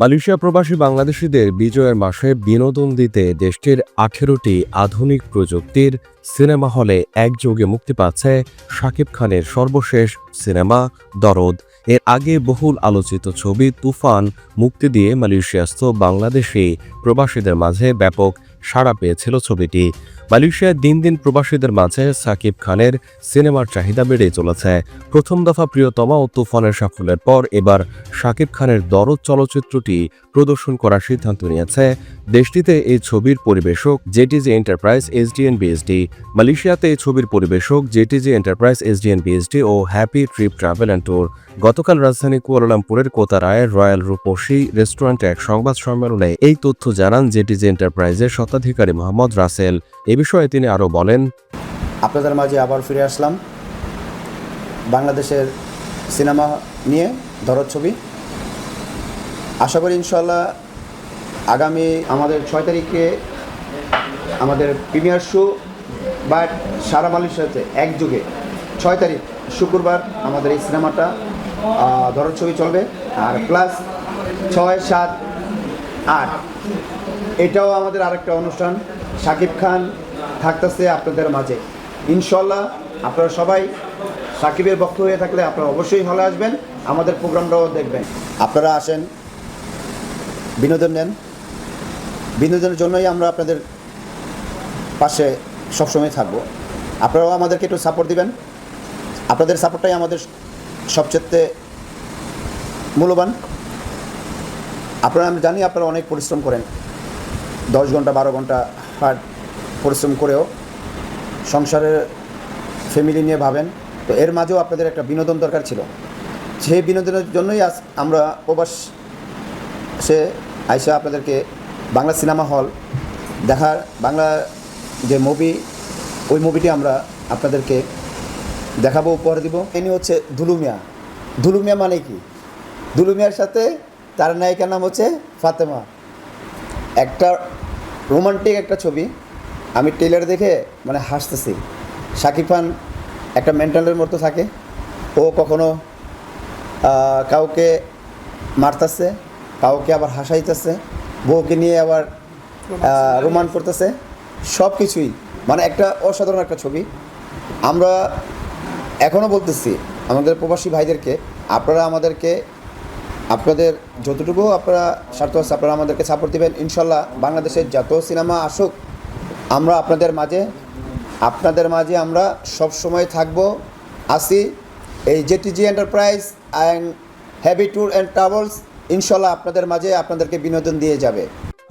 Malaysia প্রবাসী বাংলাদেশিদের বিজয়ের মাসে বিনোদন দিতে দেশটির আঠেরোটি আধুনিক প্রযুক্তির সিনেমা হলে একযোগে মুক্তি পাচ্ছে শাকিব খানের সর্বশেষ সিনেমা দরদ। এর আগে বহুল আলোচিত ছবি তুফান মুক্তি দিয়ে মালয়েশিয়াস্থ বাংলাদেশি প্রবাসীদের মাঝে ব্যাপক সাড়া পেয়েছিল ছবিটি। মালয়েশিয়ায় দিন দিন প্রবাসীদের মাঝে সাকিব খানের সিনেমার চাহিদা বেড়ে চলেছে। প্রথম দফা প্রিয়তমা ও তুফানের সাফল্যের পর এবার শাকিব খানের দরদ চলচ্চিত্রটি প্রদর্শন করার সিদ্ধান্ত নিয়েছে। দেশটিতে এই ছবির পরিবেশক জেটিজি এন্টারপ্রাইজ এসডিএন বিএসডি, মালয়েশিয়াতে এই ছবির পরিবেশক JTG enterprise SDN BSD O happy trip travel and tour. গতকাল রাজধানী কুয়ালালামপুরের কোতারায় রয়্যাল রূপসী রেস্টুরেন্টে এক সংবাদ সম্মেলনে এই তথ্য জানান জেটিজি এন্টারপ্রাইজের স্বত্বাধিকারী মোহাম্মদ রাসেল। এ বিষয়ে তিনি আরও বলেন, আপনাদের মাঝে আবার ফিরে আসলাম। বাংলাদেশের সিনেমা নিয়ে ধরত ছবি। আশা করি ইনশাল্লাহ আগামী আমাদের ছয় তারিখে আমাদের প্রিমিয়ার শো বা সারা মালয়েশিয়াতে একযোগে। ছয় তারিখ, শুক্রবার আমাদের এই সিনেমাটা ধরত ছবি চলবে। আর প্লাস ছয়, সাত, আট। এটাও আমাদের আরেকটা অনুষ্ঠান। সাকিব খান থাকতেছে আপনাদের মাঝে। ইনশাল্লাহ আপনারা সবাই সাকিবের পক্ষ হয়ে থাকলে আপনারা অবশ্যই হলে আসবেন, আমাদের প্রোগ্রামটাও দেখবেন। আপনারা আসেন, বিনোদন নেন। বিনোদনের জন্যই আমরা আপনাদের পাশে সবসময় থাকব। আপনারাও আমাদেরকে একটু সাপোর্ট দিবেন। আপনাদের সাপোর্টটাই আমাদের সবচেয়ে মূল্যবান। আপনারা, আমি জানি আপনারা অনেক পরিশ্রম করেন। দশ ঘণ্টা, বারো ঘণ্টা হার্ড পরিশ্রম করেও সংসারের ফ্যামিলি নিয়ে ভাবেন। তো এর মাঝেও আপনাদের একটা বিনোদন দরকার ছিল। সেই বিনোদনের জন্যই আজ আমরা প্রবাস সে আইসা আপনাদেরকে বাংলা সিনেমা হল দেখার, বাংলা যে মুভি ওই মুভিটি আমরা আপনাদেরকে দেখাবো, উপহার দিব। ইনি হচ্ছে দুলুমিয়া দুলুমিয়া মানে কি? দুলুমিয়ার সাথে তার নায়িকার নাম হচ্ছে ফাতেমা। একটা রোমান্টিক একটা ছবি। আমি টেলার দেখে মানে হাসতেছি। শাকিব খান একটা মেন্টালের মতো থাকে। ও কখনো কাউকে মারতেছে, কাউকে আবার হাসাইতেছে, বউকে নিয়ে আবার রোমান করতেছে। সব কিছুই মানে একটা অসাধারণ একটা ছবি। আমরা এখনও বলতেছি, আমাদের প্রবাসী ভাইদেরকে, আপনারা আমাদেরকে, আপনাদের যতটুকু আপনারা স্বার্থ আছে, আপনারা আমাদেরকে সাপোর্ট দেবেন। ইনশাল্লাহ বাংলাদেশের যত সিনেমা আসুক, আমরা আপনাদের মাঝে আপনাদের মাঝে আমরা সব সময় থাকব, আসি। এই JTG enterprise and heavy tour and travels ইনশাল্লাহ আপনাদের মাঝে আপনাদেরকে বিনোদন দিয়ে যাবে।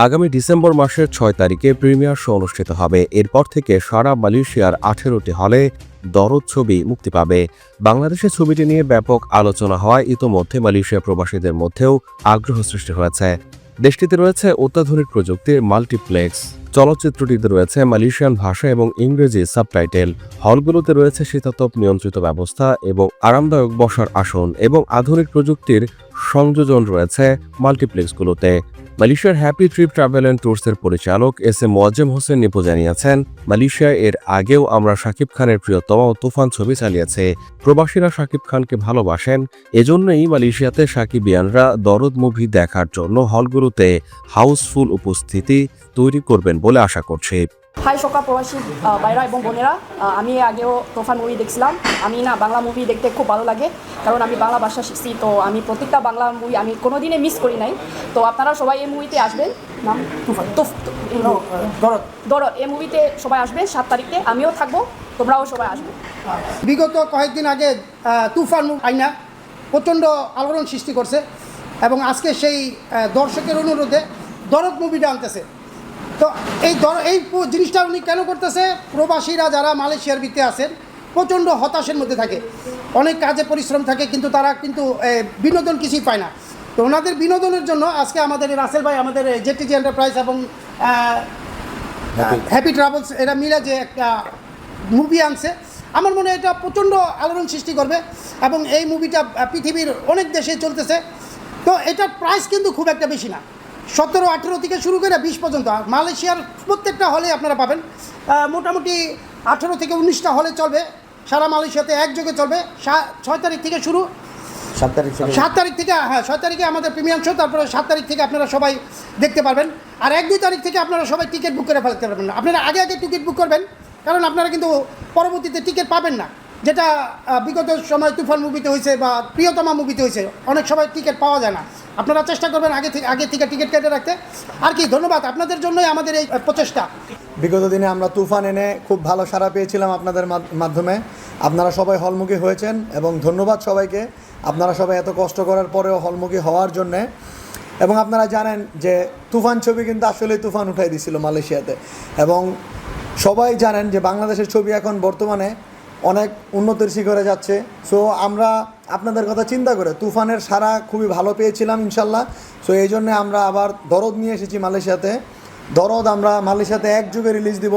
আগামী ডিসেম্বর মাসের ছয় তারিখে প্রিমিয়ার শো অনুষ্ঠিত হবে। এরপর থেকে সারা মালয়েশিয়ার আঠেরোটি হলে দরদ ছবি মুক্তি পাবে। বাংলাদেশে ছবিটি নিয়ে ব্যাপক আলোচনা হওয়ায় ইতোমধ্যে মালয়েশিয়া প্রবাসীদের মধ্যেও আগ্রহ সৃষ্টি হয়েছে। দেশটিতে রয়েছে অত্যাধুনিক প্রযুক্তির মাল্টিপ্লেক্স। চলচ্চিত্রটিতে রয়েছে মালয়েশিয়ান ভাষা এবং ইংরেজি সাবটাইটেল। হলগুলোতে রয়েছে শীতাতপ নিয়ন্ত্রিত ব্যবস্থা এবং আরামদায়ক বসার আসন এবং আধুনিক প্রযুক্তির সংযোজন রয়েছে মাল্টিপ্লেক্সগুলোতে। মালয়েশিয়ার হ্যাপি ট্রিপ ট্রাভেল অ্যান্ড ট্যুরসের পরিচালক এস এ মোয়াজ্জেম হোসেন নিপু জানিয়েছেন, মালয়েশিয়া এর আগেও আমরা শাকিব খানের প্রিয়তম ও তুফান ছবি চালিয়েছে। প্রবাসীরা শাকিব খানকে ভালোবাসেন, এজন্যই মালয়েশিয়াতে সাকিবিয়ানরা দরদ মুভি দেখার জন্য হলগুলোতে হাউসফুল উপস্থিতি তৈরি করবেন বলে আশা করছি। হাই সকা প্রবাসী ভাইরা এবং বোনেরা। আমি আগেও তোফান মুভি দেখছিলাম। আমি না বাংলা মুভি দেখতে খুব ভালো লাগে কারণ আমি বাংলা ভাষা শিখছি তো আমি প্রত্যেকটা বাংলা মুভি আমি কোনো দিনে মিস করি নাই। তো আপনারা সবাই এই মুভিতে আসবেন। নাম তুফান তুফ দরদ। দরদ এই মুভিতে সবাই আসবে সাত তারিখে। আমিও থাকব তোমরাও সবাই আসবে। বিগত কয়েকদিন আগে তুফান আইনা প্রচণ্ড আলোড়ন সৃষ্টি করছে এবং আজকে সেই দর্শকের অনুরোধে দরদ মুভিটা আনতেছে। এই দর এই জিনিসটা উনি কেন করতেছে? প্রবাসীরা যারা মালয়েশিয়ার ভিতরে আছেন প্রচণ্ড হতাশের মধ্যে থাকে। অনেক কাজে পরিশ্রম থাকে কিন্তু তারা কিন্তু বিনোদন কিছুই পায় না। তো ওনাদের বিনোদনের জন্য আজকে আমাদের রাসেল ভাই আমাদের জেটিজি এন্টারপ্রাইজ এবং হ্যাপি ট্রাভেলস এরা মিলে যে একটা মুভি আনছে। আমার মনে হয় এটা প্রচণ্ড আলোড়ন সৃষ্টি করবে এবং এই মুভিটা পৃথিবীর অনেক দেশে চলতেছে। তো এটার প্রাইস কিন্তু খুব একটা বেশি না। সতেরো আঠেরো থেকে শুরু করে বিশ পর্যন্ত। মালয়েশিয়ার প্রত্যেকটা হলে আপনারা পাবেন। মোটামুটি আঠেরো থেকে উনিশটা হলে চলবে। সারা মালয়েশিয়াতে একযোগে চলবে। সা- ছয় তারিখ থেকে শুরু। সাত তারিখ থেকে। সাত তারিখ থেকে হ্যাঁ ছয় তারিখে আমাদের প্রিমিয়াম শো তারপরে সাত তারিখ থেকে আপনারা সবাই দেখতে পারবেন। আর এক দুই তারিখ থেকে আপনারা সবাই টিকিট বুক করে ফেলতে পারবেন। আপনারা আগে আগে টিকিট বুক করবেন কারণ আপনারা কিন্তু পরবর্তীতে টিকিট পাবেন না। যেটা বিগত সময় তুফান মুভিতে হয়েছে বা প্রিয়তমা মুভিতে হয়েছে অনেক সময় টিকিট পাওয়া যায় না। আপনারা চেষ্টা করবেন আগে থেকে আগে থেকে টিকিট কেটে রাখতে। আর কি, ধন্যবাদ আপনাদের জন্যই আমাদের এই প্রচেষ্টা। বিগত দিনে আমরা তুফান এনে খুব ভালো সাড়া পেয়েছিলাম আপনাদের মাধ্যমে। আপনারা সবাই হলমুখী হয়েছেন এবং ধন্যবাদ সবাইকে। আপনারা সবাই এত কষ্ট করার পরেও হলমুখী হওয়ার জন্যে। এবং আপনারা জানেন যে তুফান ছবি কিন্তু আসলেই তুফান উঠাই দিছিল মালয়েশিয়াতে। এবং সবাই জানেন যে বাংলাদেশের ছবি এখন বর্তমানে অনেক উন্নতির শিখরে যাচ্ছে। সো আমরা আপনাদের কথা চিন্তা করে তুফানের সারা খুবই ভালো পেয়েছিলাম ইনশাল্লাহ। সো এই জন্যে আমরা আবার দরদ নিয়ে এসেছি মালয়েশিয়াতে। দরদ আমরা মালয়েশিয়াতে এক যুগে রিলিজ দিব।